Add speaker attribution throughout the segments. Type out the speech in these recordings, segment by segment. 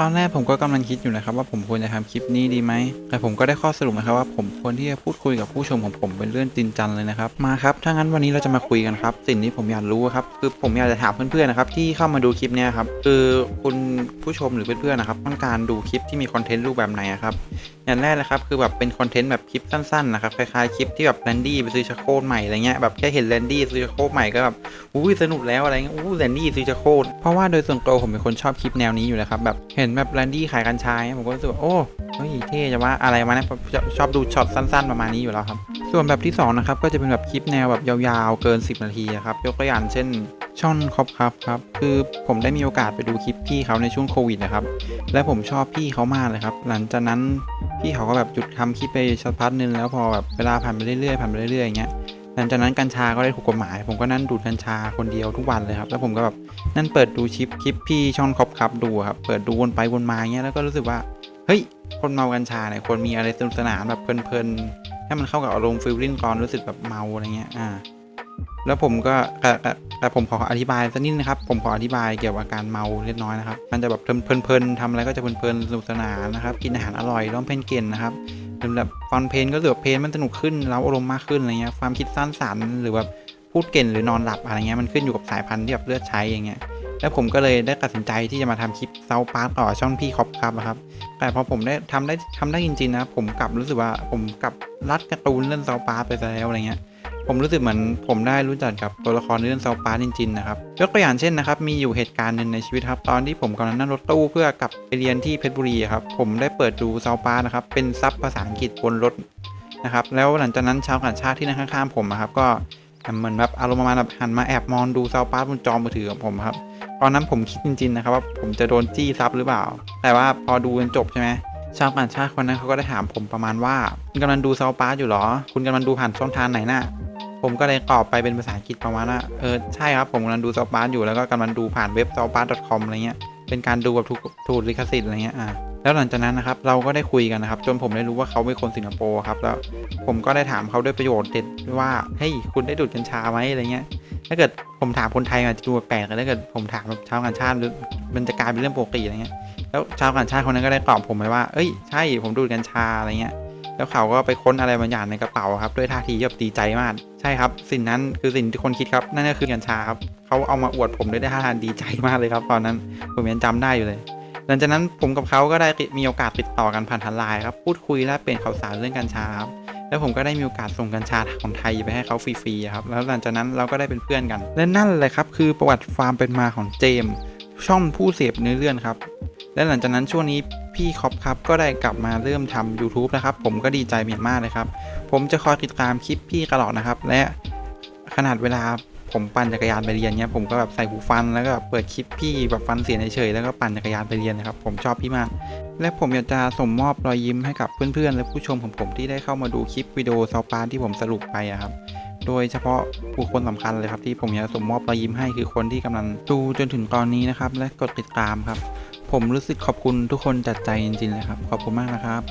Speaker 1: ตอนแรกผมก็กำลังคิดอยู่นะครับว่าผมควรจะทำคลิปนี้ดีไหม แต่ผมก็ได้ข้อสรุปนะครับว่าผมควรที่จะพูดคุยกับผู้ชมของผมเป็นเรื่องจริงจังเลยนะครับ มาครับ ถ้างั้นวันนี้เราจะมาคุยกันครับ สิ่งที่ผมอยากรู้ครับคือผมอยากจะถามเพื่อนๆนะครับที่เข้ามาดูคลิปนี้ครับคือคุณผู้ชมหรือเพื่อนๆนะครับต้องการดูคลิปที่มีคอนเทนต์รูปแบบไหนครับอย่างแรกนะครับคือแบบเป็นคอนเทนต์แบบคลิปสั้นๆนะครับคล้ายๆคลิปที่แบบแรนดี้ไปซื้อชักโครใหม่อะไรเงี้ยแบบแค่เห็นแรนดี้ซื้อชักโครใหม่ก็แบบอุ้ยสนุกแล้วอะไรเงี้ยอู้แรนดี้ซื้อชักโครเพราะว่าโดยส่วนตัวผมเป็นคนชอบคลิปแนวนี้อยู่แล้วครับแบบเห็นแบบแรนดี้ขายกัญชาเนี่ยผมก็รู้สึกว่าโอ้เฮ้ยเท่จะว่าอะไรมาเนี่ยผมชอบชอบดูช็อตสั้น ๆ ประมาณนี้อยู่แล้วครับส่วนแบบที่สองนะครับก็จะเป็นแบบคลิปแนวแบบยาวๆเกิน 10 นาทีอะครับยกตัวอย่างเช่นช่องคอปครับครับ คือผมได้มีโอกาสไปดูคลิปพี่เขาในช่วงโควิดนะครับ และผมชอบพี่เขามากเลยครับ หลังจากนั้น พี่เขาก็แบบหยุดทำคลิปไปสักพักนึงแล้วพอแบบเวลาผ่านไปเรื่อยๆผ่านไปเรื่อยๆอย่างเงี้ยหลังจากนั้นกัญชาก็ได้ถูกกฎหมาย ผมก็นั่นดูดกัญชาคนเดียวทุกวันเลยครับ แล้วผมก็แบบนั่นเปิดดูคลิปคลิปพี่ช่องคอปครับดูครับ เปิดดูวนไปวนมาอย่างเงี้ยแล้วก็รู้สึกว่า เฮ้ย คนเมากัญชาเนี่ยควรมีอะไรสนุกสนานแบบเพลินๆ ให้มันเข้ากับอารมณ์ฟิลลิ่งก่อนรู้สึกแบบเมาอะไรเงี้ย อ่า แล้วผมก็แต่แต่แต่ผมขออธิบายสักนิดนะครับ ผมขออธิบายเกี่ยวกับอาการเมาเล็กน้อยนะครับ มันจะแบบเพลินๆทำอะไรก็จะเพลินๆสนุกสนานนะครับ กินอาหารอร่อยร้องเพลงเก่งนะครับหรือแบบฟังเพลงก็รู้สึกว่าเพลงมันสนุกขึ้นเราอารมณ์มากขึ้นอะไรเงี้ย ความคิดสร้างสรรค์หรือแบบพูดเก่งหรือนอนหลับอะไรเงี้ยมันขึ้นอยู่กับสายพันธุ์ที่แบบเลือดใช้อย่างเงี้ยแล้วผมก็เลยได้ตัดสินใจที่จะมาทำคลิปเซาปาร์ต่อช่องพี่คอปครับอะครับ แต่พอผมได้ทำได้ทำได้จริงๆนะผมกลับรู้สึกว่าผมกลับรัดการ์ตูนเรื่องเซาปาร์ไปแล้วอะไรเงี้ย ผมรู้สึกเหมือนผมได้รู้จักกับตัวละครเรื่องเซาปาจริงๆนะครับยกตัวอย่างเช่นนะครับมีอยู่เหตุการณ์หนึ่งในชีวิตครับตอนที่ผมกำลังนั่งรถตู้เพื่อกลับไปเรียนที่เพชรบุรีครับผมได้เปิดดูเซาปานะครับเป็นซับภาษาอังกฤษบนรถนะครับแล้วหลังจากนั้นชาวต่างชาติที่นั่งข้างๆผมอะครับก็เหมือนแบบอารมณ์ประมาณแบบหันมาแอบมองดูเซาปาร์บนจอมือถือของผมครับ ตอนนั้นผมคิดจริงๆนะครับว่าผมจะโดนจี้ซับหรือเปล่า แต่ว่าพอดูจนจบใช่ไหมชาวต่างชาติคนนั้นเขาก็ได้ถามผมประมาณว่า คุณกำลังดูซาปาร์อยู่หรอ คุณกำลังดูผ่านช่องทางไหนน่ะ ผมก็เลยตอบไปเป็นภาษาอังกฤษประมาณว่าเออใช่ครับผมกำลังดูเซาปาร์อยู่แล้วก็กำลังดูผ่านเว็บ s o u p a r c o m อะไรเงี้ยเป็นการดูแบบถูกถูกลิขสิทธิ์อะไรเงี้ยอ่าแล้วหลังจากนั้นนะครับเราก็ได้คุยกันนะครับ จนผมได้รู้ว่าเขาเป็นคนสิงคโปร์ครับแล้วผมก็ได้ถามเขาด้วยประโยชน์เด็ดว่าเฮ้ยคุณได้ดูดกัญชาไหมอะไรเงี้ยถ้าเกิดผมถามคนไทยอาจจะดูแปลกแต่ถ้าเกิดผมถามชาวต่างชาติมันจะกลายเป็นเรื่องปกติอะไรเงี้ยแล้วชาวต่างชาติคนนั้นก็ได้ตอบผมไปว่าเอ้ยใช่ผมดูดกัญชาอะไรเงี้ยแล้วเขาก็ไปค้นอะไรบางอย่างในกระเป๋าครับด้วยท่าทีแบบดีใจมาก ใช่ครับ สิ่งนั้นคือสิ่งที่คนคิดครับ นั่นก็คือกัญชาครับเขาเอามาอวดผมด้วยท่าทางดีใจมากเลยครับ ตอนนั้นผมยังจำได้อยู่เลย หลังจากนั้นผมกับเขาก็ได้มีโอกาสติดต่อกันผ่านทางไลน์ครับ พูดคุยและเปลี่ยนข่าวสารเรื่องกัญชาครับแล้วผมก็ได้มีโอกาสส่งกัญชาของไทยไปให้เขาฟรีๆครับ แล้วหลังจากนั้นเราก็ได้เป็นเพื่อนกัน และนั่นเลยครับคือประวัติความเป็นมาของเจม ช่องผู้เสพเนื้อเรื่องครับ และหลังจากนั้นช่วงนี้ พี่คอปครับก็ได้กลับมาเริ่มทำ YouTube นะครับ ผมก็ดีใจเป็นอย่างมากเลยครับ ผมจะคอยติดตามคลิปพี่ตลอดนะครับ และขนาดเวลาผมปั่นจักรยานไปเรียนเนี้ยผมก็แบบใส่หูฟังแล้วก็แบบเปิดคลิปพี่แบบฟังเสียงเฉยแล้วก็ปั่นจักรยานไปเรียนนะครับ ผมชอบพี่มาก และผมอยากจะส่งมอบรอยยิ้มให้กับเพื่อนๆ และผู้ชมของผมที่ได้เข้ามาดูคลิปวิดีโอซอปาที่ผมสรุปไปอะครับโดยเฉพาะบุคคลสำคัญเลยครับที่ผมอยากส่งมอบรอยยิ้มให้คือคนที่กำลังดูจนถึงตอนนี้นะครับ และกดติดตามครับ ผมรู้สึกขอบคุณทุกคนจากใจจริงๆเลยครับ ขอบคุณมากนะครับ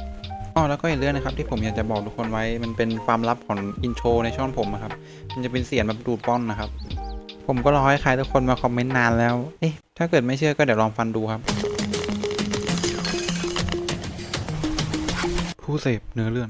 Speaker 1: อ๋อแล้วก็อีกเรื่องนะครับที่ผมอยากจะบอกทุกคนไว้มันเป็นความลับของอินโทรในช่องผมอะครับ มันจะเป็นเสียงแบบดูดป้อนนะครับ ผมก็รอให้ใครทุกคนมาคอมเมนต์นานแล้ว เอ๊ะถ้าเกิดไม่เชื่อก็เดี๋ยวลองฟันดูครับ ผู้เสพเนื้อเรื่อง